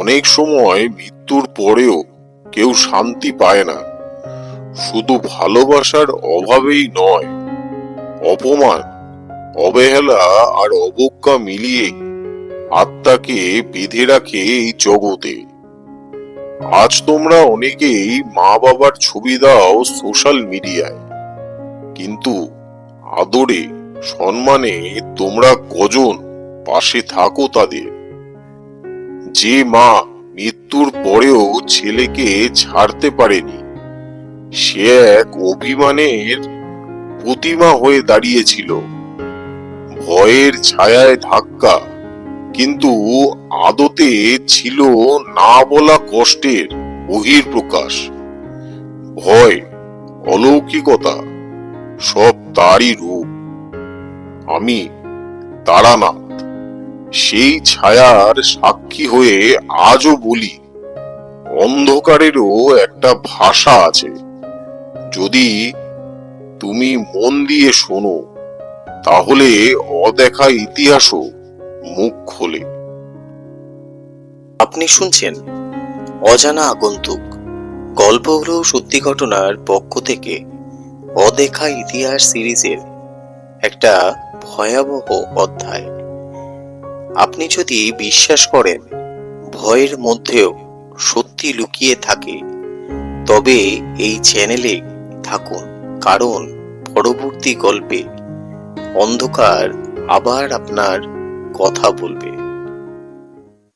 অনেক সময় মৃত্যুর পরেও কেউ শান্তি পায় না। শুধু ভালোবাসার অভাবেই নয়, অপমান, অবহেলা আর অবজ্ঞা মিলিয়ে আত্মাকে বেঁধে রাখে এই জগতে। আজ তোমরা অনেকেই মা বাবার ছবি দাও সোশ্যাল মিডিয়ায়, কিন্তু আদরে, সম্মানে তোমরা কজন পাশে থাকো তাদের? যে মা মৃত্যুর পরেও ছেলেকে ছাড়তে পারেনি, সে এক অভিমানের প্রতিমা হয়ে দাঁড়িয়েছিল। ভয়ের ছায়ায় ধাক্কা, কিন্তু আদতে ছিল না বলা কষ্টের বহির প্রকাশ ভয়, অলৌকিকতা, সব তারই রূপ। আমি তারানাথ। সেই ছায়ার সাক্ষী হয়ে আজও বলি, অন্ধকারেরও একটা ভাষা আছে। যদি তুমি মন দিয়ে শোনো, তাহলে অদেখা ইতিহাসও মুখ খোলে। আপনি শুনছেন অজানা আগন্তুক, গল্প হলো সত্যি ঘটনার পক্ষ থেকে অদেখা ইতিহাস সিরিজের একটা ভয়াবহ অধ্যায়। আপনি যদি বিশ্বাস করেন ভয়ের মধ্যেও সত্যি লুকিয়ে থাকে, তবে এই চ্যানেলে থাকুন, কারণ পরবর্তী গল্পে অন্ধকার আবার আপনার কথা বলবে।